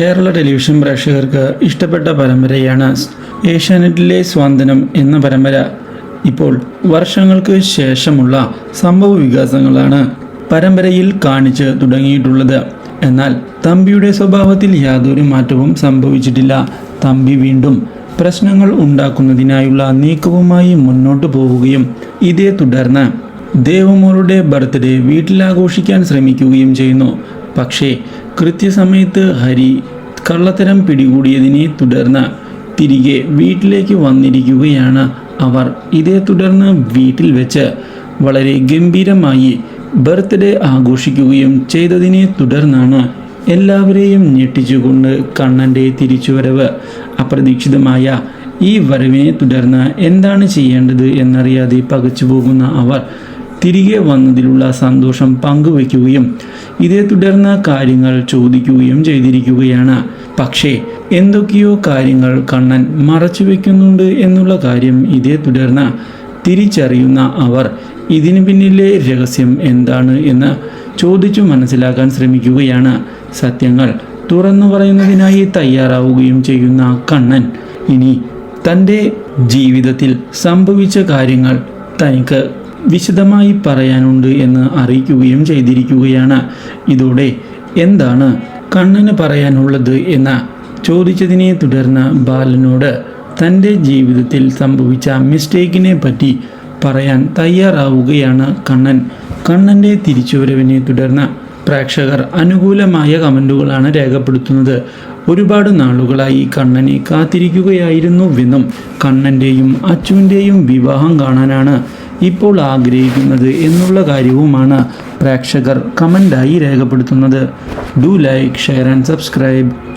Kerala television പ്രേക്ഷകർക്ക് ഇഷ്ടപ്പെട്ട പരമ്പരയാണ് ഏഷ്യാനെറ്റിലെ സ്വാന്തനം എന്ന പരമ്പര. ഇപ്പോൾ വർഷങ്ങൾക്ക് ശേഷമുള്ള സംഭവ വികാസങ്ങളാണ് പരമ്പരയിൽ കാണിച്ച് തുടങ്ങിയിട്ടുള്ളത്. എന്നാൽ തമ്പിയുടെ സ്വഭാവത്തിൽ യാതൊരു മാറ്റവും സംഭവിച്ചിട്ടില്ല. തമ്പി വീണ്ടും പ്രശ്നങ്ങൾ ഉണ്ടാക്കുന്നതിനായുള്ള നീക്കവുമായി മുന്നോട്ട് പോവുകയും ഇതേ തുടർന്ന് ദേവമോളുടെ ബർത്ത്ഡേ വീട്ടിലാഘോഷിക്കാൻ ശ്രമിക്കുകയും ചെയ്യുന്നു. പക്ഷേ കൃത്യസമയത്ത് ഹരി കള്ളത്തരം പിടികൂടിയതിനെ തുടർന്ന് തിരികെ വീട്ടിലേക്ക് വന്നിരിക്കുകയാണ് അവർ. ഇതേ തുടർന്ന് വീട്ടിൽ വെച്ച് വളരെ ഗംഭീരമായി ബർത്ത്ഡേ ആഘോഷിക്കുകയും ചെയ്തതിനെ തുടർന്നാണ് എല്ലാവരെയും ഞെട്ടിച്ചുകൊണ്ട് കണ്ണന്റെ തിരിച്ചുവരവ് അപ്രതീക്ഷിതമായ ഈ വരവിനെ തുടർന്ന് എന്താണ് ചെയ്യേണ്ടത് എന്നറിയാതെ പകച്ചു പോകുന്ന അവർ തിരികെ വന്നതിലുള്ള സന്തോഷം പങ്കുവയ്ക്കുകയും ഇതേ തുടർന്ന് കാര്യങ്ങൾ ചോദിക്കുകയും ചെയ്തിരിക്കുകയാണ്. പക്ഷേ എന്തൊക്കെയോ കാര്യങ്ങൾ കണ്ണൻ മറച്ചു വെക്കുന്നുണ്ട് എന്നുള്ള കാര്യം ഇതേ തുടർന്ന് തിരിച്ചറിയുന്ന അവർ ഇതിന് പിന്നിലെ രഹസ്യം എന്താണ്? എന്ന് ചോദിച്ചു മനസ്സിലാക്കാൻ ശ്രമിക്കുകയാണ്. സത്യങ്ങൾ തുറന്നു പറയുന്നതിനായി തയ്യാറാവുകയും ചെയ്യുന്ന കണ്ണൻ ഇനി തന്റെ ജീവിതത്തിൽ സംഭവിച്ച കാര്യങ്ങൾ തനിക്ക് വിശദമായി പറയാനുണ്ട് എന്ന് അറിയിക്കുകയും ചെയ്തിരിക്കുകയാണ്. ഇതോടെ എന്താണ് കണ്ണന് പറയാനുള്ളത് എന്ന ചോദിച്ചതിനെ തുടർന്ന് ബാലനോട് തന്റെ ജീവിതത്തിൽ സംഭവിച്ച മിസ്റ്റേക്കിനെ പറ്റി പറയാൻ തയ്യാറാവുകയാണ് കണ്ണൻ. കണ്ണന്റെ തിരിച്ചുവരവിനെ തുടർന്ന് പ്രേക്ഷകർ അനുകൂലമായ കമന്റുകളാണ് രേഖപ്പെടുത്തുന്നത്. ഒരുപാട് നാളുകളായി കണ്ണനെ കാത്തിരിക്കുകയായിരുന്നുവെന്നും കണ്ണന്റെയും അച്ചുവിന്റെയും വിവാഹം കാണാനാണ് ഇപ്പോൾ ആഗ്രഹിക്കുന്നത് എന്നുള്ള കാര്യവുമാണ് പ്രേക്ഷകർ കമന്റായി രേഖപ്പെടുത്തുന്നത്. Do like share and subscribe.